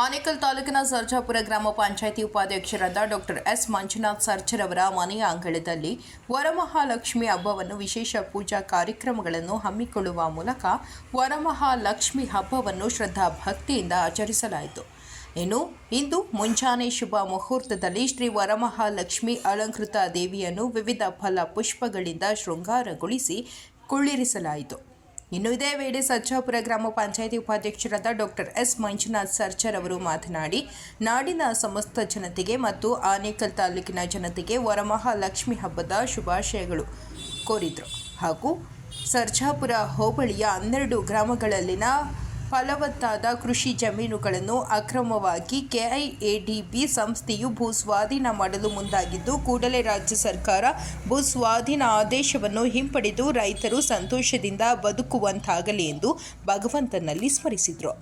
ಆನೇಕಲ್ ತಾಲೂಕಿನ ಸರ್ಜಾಪುರ ಗ್ರಾಮ ಪಂಚಾಯಿತಿ ಉಪಾಧ್ಯಕ್ಷರಾದ ಡಾಕ್ಟರ್ ಎಸ್ ಮಂಜುನಾಥ್ ಸರ್ಜರವರ ಮನೆಯ ಅಂಗಳದಲ್ಲಿ ವರಮಹಾಲಕ್ಷ್ಮಿ ಹಬ್ಬವನ್ನು ವಿಶೇಷ ಪೂಜಾ ಕಾರ್ಯಕ್ರಮಗಳನ್ನು ಹಮ್ಮಿಕೊಳ್ಳುವ ಮೂಲಕ ವರಮಹಾಲಕ್ಷ್ಮಿ ಹಬ್ಬವನ್ನು ಶ್ರದ್ಧಾ ಭಕ್ತಿಯಿಂದ ಆಚರಿಸಲಾಯಿತು. ಇನ್ನು ಇಂದು ಮುಂಜಾನೆ ಶುಭ ಮುಹೂರ್ತದಲ್ಲಿ ಶ್ರೀ ವರಮಹಾಲಕ್ಷ್ಮಿ ಅಲಂಕೃತ ದೇವಿಯನ್ನು ವಿವಿಧ ಫಲ ಪುಷ್ಪಗಳಿಂದ ಶೃಂಗಾರಗೊಳಿಸಿ ಕುಳ್ಳಿರಿಸಲಾಯಿತು. ಇನ್ನು ಇದೇ ವೇಳೆ ಸಜ್ಜಾಪುರ ಗ್ರಾಮ ಪಂಚಾಯಿತಿ ಉಪಾಧ್ಯಕ್ಷರಾದ ಡಾಕ್ಟರ್ ಎಸ್ ಮಂಜುನಾಥ್ ಸರ್ಚರ್ ಅವರು ಮಾತನಾಡಿ, ನಾಡಿನ ಸಮಸ್ತ ಜನತೆಗೆ ಮತ್ತು ಆನೇಕಲ್ ತಾಲೂಕಿನ ಜನತೆಗೆ ವರಮಹಾಲಕ್ಷ್ಮಿ ಹಬ್ಬದ ಶುಭಾಶಯಗಳು ಕೋರಿದರು. ಹಾಗೂ ಸರ್ಜಾಪುರ ಹೋಬಳಿಯ ಹನ್ನೆರಡು ಗ್ರಾಮಗಳಲ್ಲಿನ ಫಲವತ್ತಾದ ಕೃಷಿ ಜಮೀನುಗಳನ್ನು ಅಕ್ರಮವಾಗಿ ಕೆಐಎಡಿಬಿ ಸಂಸ್ಥೆಯು ಭೂಸ್ವಾಧೀನ ಮಾಡಲು ಮುಂದಾಗಿದ್ದು, ಕೂಡಲೇ ರಾಜ್ಯ ಸರ್ಕಾರ ಭೂಸ್ವಾಧೀನ ಆದೇಶವನ್ನು ಹಿಂಪಡೆದು ರೈತರು ಸಂತೋಷದಿಂದ ಬದುಕುವಂತಾಗಲಿ ಎಂದು ಭಗವಂತನಲ್ಲಿ ಸ್ಮರಿಸಿದರು.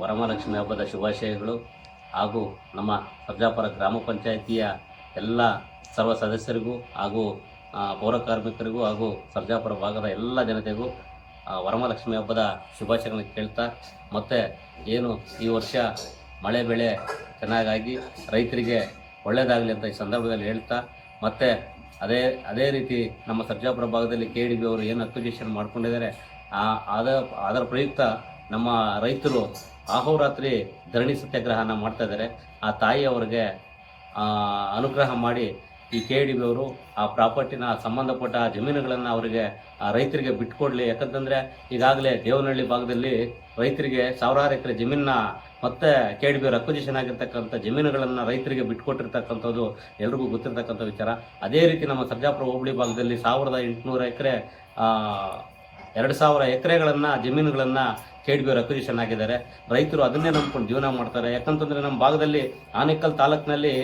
ವರಮಹಾಲಕ್ಷ್ಮಿ ಹಬ್ಬದ ಶುಭಾಶಯಗಳು ಹಾಗೂ ನಮ್ಮ ಸರ್ಜಾಪುರ ಗ್ರಾಮ ಪಂಚಾಯಿತಿಯ ಎಲ್ಲ ಸರ್ವ ಸದಸ್ಯರಿಗೂ ಹಾಗೂ ಪೌರ ಕಾರ್ಮಿಕರಿಗೂ ಹಾಗೂ ಸರ್ಜಾಪುರ ಭಾಗದ ಎಲ್ಲ ಜನತೆಗೂ ವರಮಹಾಲಕ್ಷ್ಮಿ ಹಬ್ಬದ ಶುಭಾಶಯಗಳನ್ನು ಕೇಳ್ತಾ, ಮತ್ತು ಏನು ಈ ವರ್ಷ ಮಳೆ ಬೆಳೆ ಚೆನ್ನಾಗಾಗಿ ರೈತರಿಗೆ ಒಳ್ಳೆಯದಾಗಲಿ ಅಂತ ಈ ಸಂದರ್ಭದಲ್ಲಿ ಹೇಳ್ತಾ, ಮತ್ತು ಅದೇ ಅದೇ ರೀತಿ ನಮ್ಮ ಸರ್ಜಾಪುರ ಭಾಗದಲ್ಲಿ ಕೆ ಡಿ ಬಿ ಅವರು ಏನು ಅಕ್ವಿಜೇಷನ್ ಮಾಡ್ಕೊಂಡಿದ್ದಾರೆ, ಆ ಅದ ಅದರ ಪ್ರಯುಕ್ತ ನಮ್ಮ ರೈತರು ಅಹೋರಾತ್ರಿ ಧರಣಿ ಸತ್ಯಾಗ್ರಹನ ಮಾಡ್ತಾ ಇದ್ದಾರೆ ಆ ತಾಯಿ ಅವರಿಗೆ ಆ, ಅನುಗ್ರಹ ಮಾಡಿ ಈ ಕೆ ಡಿ ಬಿ ಅವರು ಆ ಪ್ರಾಪರ್ಟಿನ ಸಂಬಂಧಪಟ್ಟ ಜಮೀನುಗಳನ್ನು ಅವರಿಗೆ ಆ ರೈತರಿಗೆ ಬಿಟ್ಕೊಡ್ಲಿ. ಯಾಕಂತಂದರೆ ಈಗಾಗಲೇ ದೇವನಹಳ್ಳಿ ಭಾಗದಲ್ಲಿ ರೈತರಿಗೆ ಸಾವಿರಾರು ಎಕರೆ ಜಮೀನನ್ನ ಮತ್ತೆ ಕೆ ಡಿ ಬಿ ಅಕ್ವಿಜಿಷನ್ ಆಗಿರ್ತಕ್ಕಂಥ ಜಮೀನುಗಳನ್ನು ರೈತರಿಗೆ ಬಿಟ್ಕೊಟ್ಟಿರ್ತಕ್ಕಂಥದ್ದು ಎಲ್ರಿಗೂ ಗೊತ್ತಿರತಕ್ಕಂಥ ವಿಚಾರ. ಅದೇ ರೀತಿ ನಮ್ಮ ಸರ್ಜಾಪುರ ಹೋಬಳಿ ಭಾಗದಲ್ಲಿ ಸಾವಿರದ ಎಂಟುನೂರು ಎಕರೆ ಎರಡು ಸಾವಿರ ಎಕರೆಗಳನ್ನು, ಜಮೀನುಗಳನ್ನು ಕೆ ಬಿ ಆಗಿದ್ದಾರೆ ರೈತರು ಅದನ್ನೇ ನಂಬ್ಕೊಂಡು ಜೀವನ ಮಾಡ್ತಾರೆ. ಯಾಕಂತಂದ್ರೆ ನಮ್ಮ ಭಾಗದಲ್ಲಿ ಆನೇಕಲ್ ತಾಲೂಕಿನಲ್ಲಿ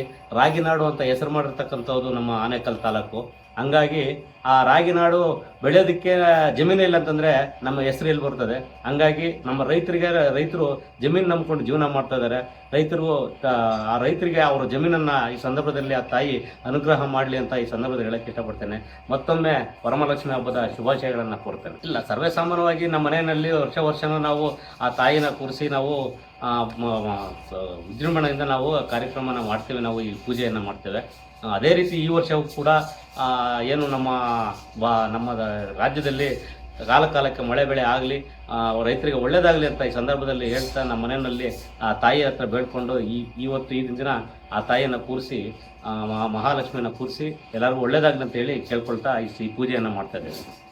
ರಾಗಿನಾಡು ಅಂತ ಹೆಸರು ಮಾಡಿರ್ತಕ್ಕಂಥದ್ದು ನಮ್ಮ ಆನೇಕಲ್ ತಾಲೂಕು. ಹಂಗಾಗಿ ಆ ರಾಗಿನಾಡು ಬೆಳೆಯೋದಕ್ಕೆ ಜಮೀನು ಇಲ್ಲ ಅಂತಂದ್ರೆ ನಮ್ಮ ಹೆಸರು ಎಲ್ಲಿ ಬರ್ತದೆ? ಹಂಗಾಗಿ ನಮ್ಮ ರೈತರಿಗೆ ರೈತರು ಜಮೀನು ನಂಬ್ಕೊಂಡು ಜೀವನ ಮಾಡ್ತಾ ಇದ್ದಾರೆ. ರೈತರು ಆ, ರೈತರಿಗೆ ಅವರ ಜಮೀನನ್ನ ಈ ಸಂದರ್ಭದಲ್ಲಿ ಆ ತಾಯಿ ಅನುಗ್ರಹ ಮಾಡಲಿ ಅಂತ ಈ ಸಂದರ್ಭದಲ್ಲಿ ಹೇಳಕ್ಕೆ ಇಷ್ಟಪಡ್ತೇನೆ. ಮತ್ತೊಮ್ಮೆ ವರಮಹಾಲಕ್ಷ್ಮಿ ಹಬ್ಬದ ಶುಭಾಶಯಗಳನ್ನು ಕೋರ್ತೇನೆ. ಇಲ್ಲ ಸರ್ವೇ ಸಾಮಾನ್ಯವಾಗಿ ನಮ್ಮ ಮನೆಯಲ್ಲಿ ವರ್ಷ ವರ್ಷನೂ ನಾವು ಆ ತಾಯಿನ ಕೂರಿಸಿ ನಾವು ವಿಜೃಂಭಣೆಯಿಂದ ನಾವು ಕಾರ್ಯಕ್ರಮನ ಮಾಡ್ತೇವೆ, ನಾವು ಈ ಪೂಜೆಯನ್ನು ಮಾಡ್ತೇವೆ. ಅದೇ ರೀತಿ ಈ ವರ್ಷವೂ ಕೂಡ ಏನು ನಮ್ಮ ನಮ್ಮ ರಾಜ್ಯದಲ್ಲಿ ಕಾಲ ಕಾಲಕ್ಕೆ ಮಳೆ ಬೆಳೆ ಆಗಲಿ ರೈತರಿಗೆ ಒಳ್ಳೇದಾಗಲಿ ಅಂತ ಈ ಸಂದರ್ಭದಲ್ಲಿ ಹೇಳ್ತಾ ನಮ್ಮ ಮನೆಯಲ್ಲಿ, ಆ ತಾಯಿ ಹತ್ರ ಬೇಡ್ಕೊಂಡು ಈ, ಇವತ್ತು ಈ ದಿನ ಆ ತಾಯಿಯನ್ನು ಕೂರಿಸಿ ಮಹಾಲಕ್ಷ್ಮಿಯನ್ನು ಕೂರಿಸಿ ಎಲ್ಲರಿಗೂ ಒಳ್ಳೇದಾಗಲಿ ಅಂತ ಹೇಳಿ ಕೇಳ್ಕೊಳ್ತಾ ಈ ಪೂಜೆಯನ್ನು ಮಾಡ್ತಾ